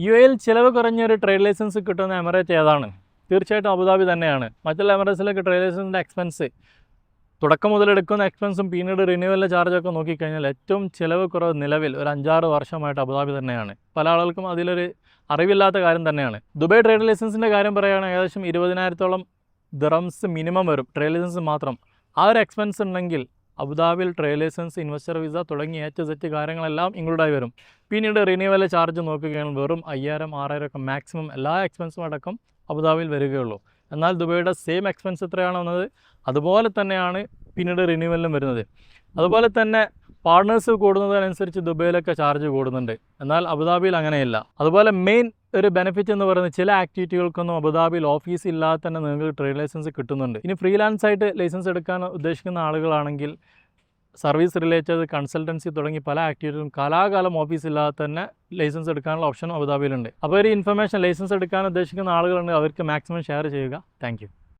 U എയിൽ ചിലവ് കുറഞ്ഞ ഒരു ട്രേഡ് ലൈസൻസ് കിട്ടുന്ന എമിറേറ്റ് ഏതാണ്? തീർച്ചയായിട്ടും അബുദാബി തന്നെയാണ്. മറ്റുള്ള എമിറേറ്റ്സിലൊക്കെ ട്രേഡ് ലൈസൻസിന്റെ എക്സ്പെൻസ് തുടക്കം മുതൽ എടുക്കുന്ന എക്സ്പെൻസും പിന്നീട് റിന്യൂവലിന്റെ ചാർജൊക്കെ നോക്കിക്കഴിഞ്ഞാൽ ഏറ്റവും ചിലവ് കുറവ് നിലവിൽ ഒരു അഞ്ചാറ് വർഷമായിട്ട് അബുദാബി തന്നെയാണ്. പല ആളുകൾക്കും അതിലൊരു അറിവില്ലാത്ത കാര്യം തന്നെയാണ്. ദുബായ് ട്രേഡ് ലൈസൻസിന്റെ കാര്യം പറയുകയാണെങ്കിൽ ഏകദേശം ഇരുപതിനായിരത്തോളം ദിറംസ് മിനിമം വരും. ട്രേഡ് ലൈസൻസ് മാത്രം. ആ ഒരു എക്സ്പെൻസ് ഉണ്ടെങ്കിൽ അബുദാബിയിൽ ട്രേഡ് ലൈസൻസ് ഇൻവെസ്റ്റർ വിസ തുടങ്ങിയ ഏറ്റ സെറ്റ് കാര്യങ്ങളെല്ലാം ഇൻക്ലൂഡായി വരും. പിന്നീട് റിന്യൂവൽ ചാർജ് നോക്കുകയാണെങ്കിൽ വെറും അയ്യായിരം ആറായിരം ഒക്കെ മാക്സിമം എല്ലാ എക്സ്പെൻസും അടക്കം അബുദാബിയിൽ വരികയുള്ളൂ. എന്നാൽ ദുബൈയുടെ സെയിം എക്സ്പെൻസ് എത്രയാണ് വന്നത്? അതുപോലെ തന്നെയാണ് പിന്നീട് റിന്യൂവലിലും വരുന്നത്. അതുപോലെ തന്നെ പാർട്ട്നേഴ്സ് കൂടുന്നതിനനുസരിച്ച് ദുബൈയിലൊക്കെ ചാർജ് കൂടുന്നുണ്ട്. എന്നാൽ അബുദാബിയിൽ അങ്ങനെയല്ല. അതുപോലെ മെയിൻ ഒരു ബെനിഫിറ്റ് എന്ന് പറയുന്നത് ചില ആക്ടിവിറ്റികൾക്കൊന്നും അബുദാബിയിൽ ഓഫീസ് ഇല്ലാതെ തന്നെ നിങ്ങൾക്ക് ട്രേഡ് ലൈസൻസ് കിട്ടുന്നുണ്ട്. ഇനി ഫ്രീലാൻസ് ആയിട്ട് ലൈസൻസ് എടുക്കാൻ ഉദ്ദേശിക്കുന്ന ആളുകളാണെങ്കിൽ സർവീസ് റിലേറ്റഡ് കൺസൾട്ടൻസി തുടങ്ങി പല ആക്ടിവിറ്റികളും കലാകാലം ഓഫീസ് ഇല്ലാതെ തന്നെ ലൈസൻസ് എടുക്കാനുള്ള ഓപ്ഷൻ അബുദാബിയിലുണ്ട്. അപ്പോൾ ഒരു ഇൻഫർമേഷൻ ലൈസൻസ് എടുക്കാൻ ഉദ്ദേശിക്കുന്ന ആളുകളുണ്ട് അവർക്ക് മാക്സിമം ഷെയർ ചെയ്യുക. താങ്ക്